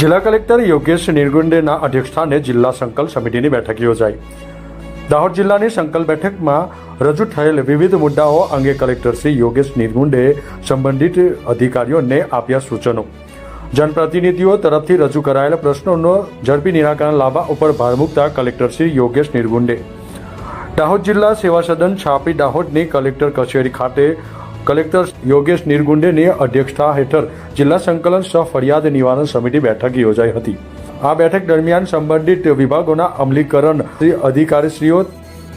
જિલ્લા કલેક્ટર યોગેશ નિર્ગુંડેના અધ્યક્ષસ્થાને જિલ્લા સંકલ્પ સમિતિની બેઠક યોજાઈ. દાહોદ જિલ્લાની સંકલ્પ બેઠકમાં રજૂ થયેલ વિવિધ મુદ્દાઓ અંગે કલેક્ટર શ્રી યોગેશ નિર્ગુંડે સંબંધિત અધિકારીઓને આપ્યા સૂચનો. જનપ્રતિનિધિઓ તરફથી રજૂ કરાયેલા પ્રશ્નોનો ઝડપી નિરાકરણ લાવવા ઉપર ભાર મૂકતા કલેક્ટર શ્રી યોગેશ નિર્ગુંડે. દાહોદ જિલ્લા સેવા સદન છાપી દાહોદની કલેક્ટર કચેરી ખાતે કલેક્ટર યોગેશ નિર્ગુંડેની અધ્યક્ષતા હેઠળ જિલ્લા સંકલન સહ ફરિયાદ નિવારણ સમિતિ બેઠક યોજાઈ હતી. આ બેઠક દરમિયાન સંબંધિત વિભાગોના અમલીકરણ અધિકારીશ્રીઓ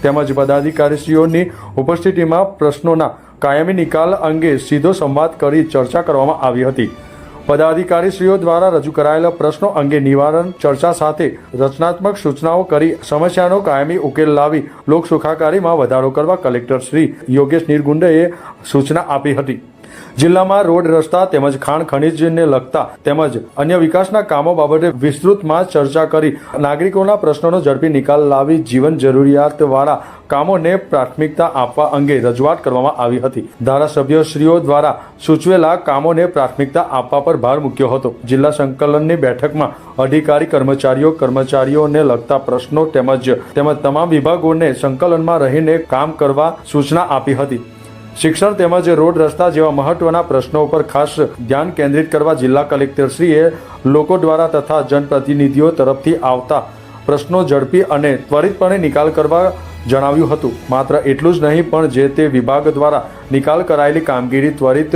તેમજ પદાધિકારીશ્રીઓની ઉપસ્થિતિમાં પ્રશ્નોના કાયમી નિકાલ અંગે સીધો સંવાદ કરી ચર્ચા કરવામાં આવી હતી. પદાધિકારીશ્રીઓ દ્વારા રજૂ કરાયેલા પ્રશ્નો અંગે નિવારણ, ચર્ચા સાથે રચનાત્મક સૂચનાઓ કરી સમસ્યાનો કાયમી ઉકેલ લાવી લોક સુખાકારીમાં વધારો કરવા કલેક્ટર શ્રી યોગેશ નિર્ગુંડેએ સૂચના આપી હતી. જિલ્લામાં રોડ રસ્તા તેમજ ખાણ ખનીજને લગતા તેમજ અન્ય વિકાસના કામો બાબતે વિસ્તૃતમાં ચર્ચા કરી નાગરિકોના પ્રશ્નોનો ઝડપી નિકાલ લાવી જીવન જરૂરિયાતવાળા કામોને પ્રાથમિકતા આપવા અંગે રજૂઆત કરવામાં આવી હતી. ધારાસભ્યશ્રીઓ દ્વારા સૂચવેલા કામોને પ્રાથમિકતા આપવા પર ભાર મૂક્યો હતો. જિલ્લા સંકલનની બેઠકમાં અધિકારી કર્મચારીઓ, કર્મચારીઓને લગતા પ્રશ્નો તેમજ તેમજ તમામ વિભાગોને સંકલનમાં રહીને કામ કરવા સૂચના આપી હતી. શિક્ષણ તેમજ રોડ રસ્તા જેવા મહત્વના પ્રશ્નો ઉપર ખાસ ધ્યાન કેન્દ્રિત કરવા જિલ્લા કલેક્ટરશ્રીએ લોકો દ્વારા તથા જનપ્રતિનિધિઓ તરફથી આવતા પ્રશ્નો ઝડપી અને ત્વરિતપણે નિકાલ કરવા જણાવ્યું હતું. માત્ર એટલું જ નહીં, પણ જે તે વિભાગ દ્વારા નિકાલ કરાયેલી કામગીરી ત્વરિત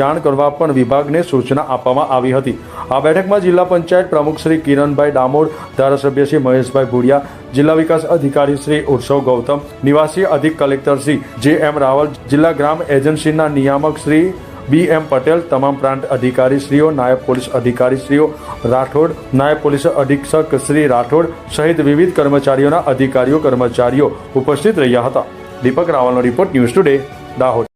જાણ કરવા પણ વિભાગને સૂચના આપવામાં આવી હતી. આ બેઠકમાં જિલ્લા પંચાયત પ્રમુખ શ્રી કિરણભાઈ ડામોર, ધારાસભ્ય શ્રી મહેશભાઈ ભુડિયા, જિલ્લા વિકાસ અધિકારી શ્રી ઉત્સવ ગૌતમ, નિવાસી અધિક કલેક્ટર શ્રી જે એમ રાવલ, જિલ્લા ગ્રામ એજન્સીના નિયામક શ્રી બી એમ પટેલ, તમામ પ્રાંત અધિકારીશ્રીઓ, નાયબ પોલીસ અધિકારીશ્રીઓ, રાઠોડ, નાયબ પોલીસ અધિક્ષક શ્રી રાઠોડ સહિત વિવિધ કર્મચારીઓના અધિકારીઓ, કર્મચારીઓ ઉપસ્થિત રહ્યા હતા. દીપક રાવલનો રિપોર્ટ ન્યૂઝ ટુડે, દાહોદ.